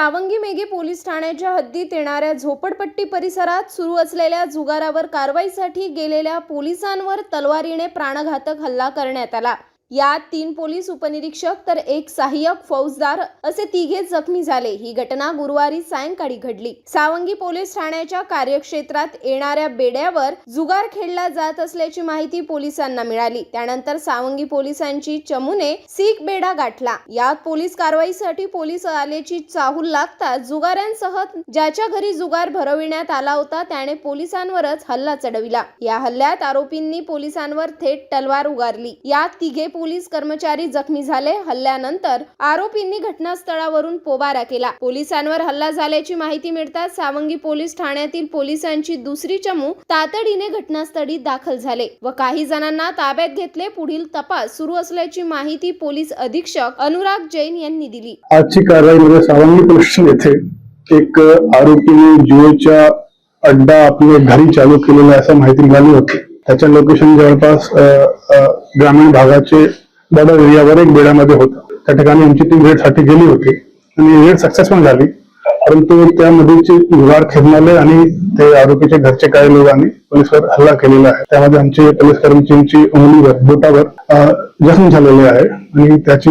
Sawangi Meghe police ठाण्याच्या हद्दीत येणाऱ्या झोपडपट्टी परिसरात सुरू असलेल्या जुगारावर कारवाईसाठी गेलेल्या पोलिसांवर तलवारीने प्राणघातक हल्ला करण्यात आला. यात तीन पोलीस उपनिरीक्षक तर एक सहाय्यक फौजदार असे तिघे जखमी झाले. ही घटना गुरुवारी सायंकाळी घडली. सावंगी पोलीस ठाण्याच्या कार्यक्षेत्रात येणाऱ्या बेड्यावर जुगार खेळला जात असल्याची माहिती पोलिसांना मिळाली. त्यानंतर सावंगी पोलिसांची चमूने सीख बेडा गाठला. यात पोलीस कारवाईसाठी पोलीस आल्याची चाहूल लागताच जुगाऱ्यांसह ज्याच्या घरी जुगार भरविण्यात आला होता त्याने पोलिसांवरच हल्ला चढविला. या हल्ल्यात आरोपींनी पोलिसांवर थेट तलवार उगारली. यात तिघे पोलीस कर्मचारी जखमी झाले. हल्ल्यानंतर आरोपींनी घटनास्थळावरून पोबारा केला. पोलिसांवर हल्ला झाल्याची माहिती मिळताच सावंगी पोलीस ठाण्यातील पोलिसांची दुसरी चमू तातडीने घटनास्थळी दाखल झाले व काही जणांना ताब्यात घेतले. पुढील तपास सुरू असल्याची माहिती पोलीस अधीक्षक अनुराग जैन यांनी दिली. आजची कारवाईमध्ये म्हणजे सावंगी पोलीस येथे एक आरोपीने जिओच्या अड्डा आपल्या घरी चालू केलेला असं माहिती मिळाली होती. त्याच्या लोकेशन जवळपास अ, ग्रामीण भागाचे बडा एरियावर एक बेड्यामध्ये होतं. त्या ठिकाणी आमची टीम रेडसाठी गेली होती. आणि रेड सक्सेसफुल झाली. परंतु त्यामध्ये जुगार खेळणारे आणि ते आरोपीचे घरचे काही लोकांनी पोलिसवर हल्ला केलेला आहे. त्यामध्ये आमचे पोलीस कर्मचाऱ्यांची उंगलीवर बोटावर जखम झालेले आहे. आणि त्याची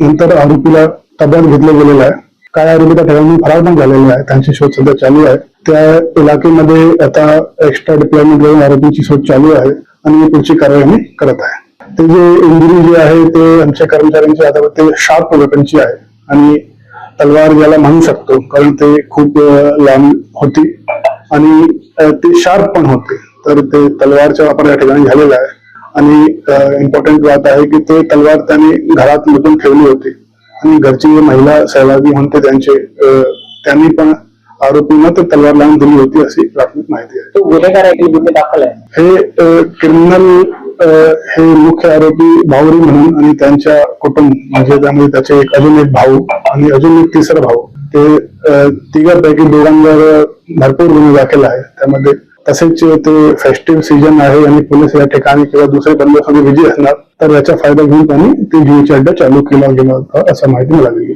नंतर आरोपीला ताब्यात घेतलं गेलेलं आहे. काय आरोपी त्या ठिकाणी फरार पण झालेले आहे. त्यांची शोध सध्या चालू आहे. त्या इलाकेमध्ये आता एक्स्ट्रा डिप्लॉयमेंट घेऊन आरोपींची शोध चालू आहे आणि पुढची कारवाई आम्ही करत आहे. ते जे इंजुरी जे आहे ते आमच्या कर्मचाऱ्यांची आता ते शार्प वेपनची आहे आणि तलवार ज्याला म्हणू शकतो कारण ते खूप लांब होती आणि ते शार्प पण होते. तर ते तलवारचा वापर या ठिकाणी झालेला आहे. आणि इम्पॉर्टंट बात आहे की ते तलवार त्याने घरात लपून ठेवली होती. आणि घरची जे महिला सहभागी होते त्यांचे अ, त्यांनी पण आरोपींना ते तलवार लावून दिली होती अशी प्राथमिक माहिती आहे. तो गुन्हेगार दाखल आहे? हे क्रिमिनल हे मुख्य आरोपी भावरी म्हणून आणि त्यांच्या कुटुंब म्हणजे त्यामध्ये त्याचे एक अजून एक भाऊ आणि अजून एक तिसरा भाऊ ते तिघांपैकी दोघांवर भरपूर गुन्हे दाखल आहे त्यामध्ये तसेच ते फेस्टिव्ह सीजन आहे आणि पोलीस या ठिकाणी किंवा दुसरे बंदोबस्त बिझी असणार तर याचा फायदा घेऊन त्यांनी ते जीवचे अड्डा चालू केला गेला होता असं माहिती मिळाली.